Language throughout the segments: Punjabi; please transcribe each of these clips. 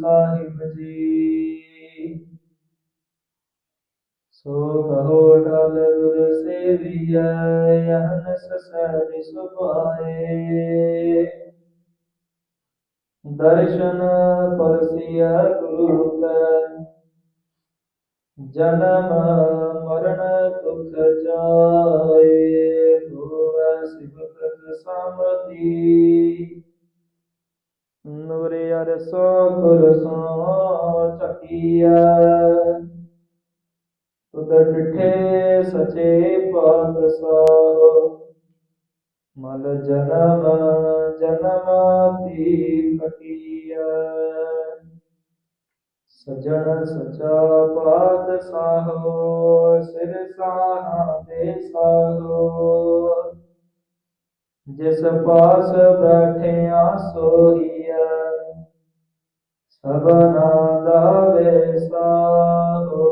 ਸਾਹਿਬ ਜੀ। ਸੋ ਕਹੋ ਟਲ ਗੁਰ ਸੇਵੀਐ, ਅਹਨਸ ਸਹਿਜ ਸੁਭਾਏ। ਦਰਸ਼ਨ ਪਰਸਿਆ ਗੁਰੂ ਕੈ, ਜਨਮ ਮਰਨ ਦੁਖ ਜਾਏ ਹੋਵੈ ਸਿਵਕਤ ਸਮਤੀ ਨੂਰ ਅਰਸੋ ਗੁਰ ਸੋ ਚੱਕੀਐ। ਤੁਧ ਡਿਠੇ ਸਚੇ ਪਾਤਸ਼ਾਹ ਮਲ ਜਨਮ ਜਨਮ ਦੀ ਸਜਣ ਸਚਾ ਪਾਤਸ਼ਾਹੋ ਸਿਰ ਸਾਹਾਂ ਦੇ ਸਾਹੋ ਜਿਸ ਪਾਸ ਬੈਠਿਆ ਸੋਹੀਐ ਸਭਨਾ ਦਾ ਵੇਸਾਹੋ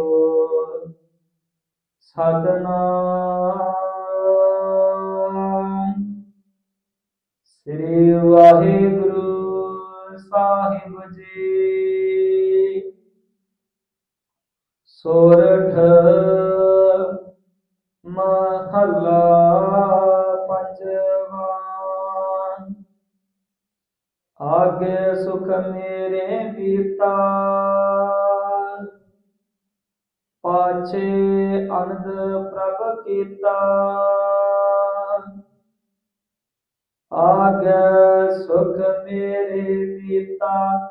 ਸਤਨਾਮ। ਸ੍ਰੀ ਵਾਹਿਗੁਰੂ ਸਾਹਿਬ ਜੀ। ਸੋਰਠ ਮਹੱਲਾ ਆਗੇ ਸੁਖ ਮੇਰੇ ਬੀਤਾ ਪਾਛੇ ਅਨੰਦ ਪ੍ਰਭ ਕੀਤਾ। ਆਗੇ ਸੁਖ ਮੇਰੇ ਬੀਤਾ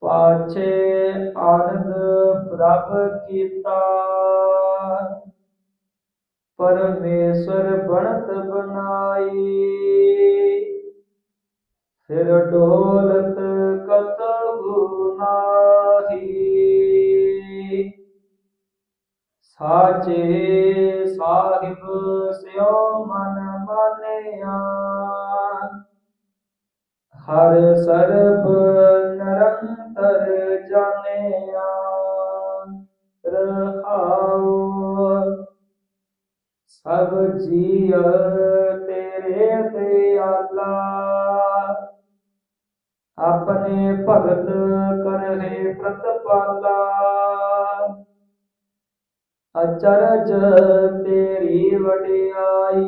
ਪਾਛੇ ਆਨੰਦ ਪ੍ਰਭ ਕੀਤਾ। ਪਰਮੇਸ਼ਰ ਬਣਤ ਬਣਾਈ। ਫਿਰ ਡੋਲਤ ਕਤਹੂ ਨਾਹੀ ਸਾਚੇ ਸਾਹਿਬ ਸਿਓ ਮਨ ਮਾਨਿਆ। ਹਰ ਸਰਬ ਨਰੰਤਰ ਜਾਣਿਆ। ਰਹਾਉ ਸਭ ਜੀਅ ਤੇਰੇ ਦਿਆਲਾ ਆਪਣੇ ਭਗਤ ਕਰਹਿ ਪ੍ਰਤਪਾਲਾ। ਅਚਰਜ ਤੇਰੀ ਵਡਿਆਈ,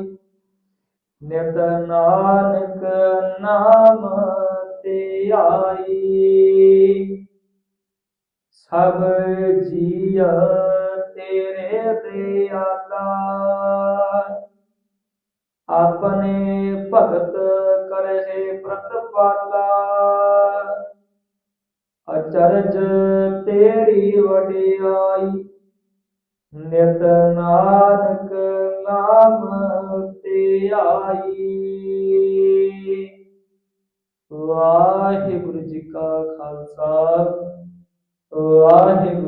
ਨਿਤ ਨਾਨਕ ਨਾਮ ਤੇ ਆਈ। ਸਭ ਜੀਆ ਤੇਰੇ ਦਿਆਲਾ ਆਪਣੇ ਭਗਤ ਕਰਹਿ ਪ੍ਰਤਪਾਲਾ ਅਚਰਜ ਤੇਰੀ ਵਡਿਆਈ, ਨਿਤ ਨਾਨਕ ਨਾਮ ਤੇ ਆਈ। ਵਾਹਿਗੁਰੂ ਜੀ ਕਾ ਖਾਲਸਾ, ਵਾਹਿਗੁਰੂ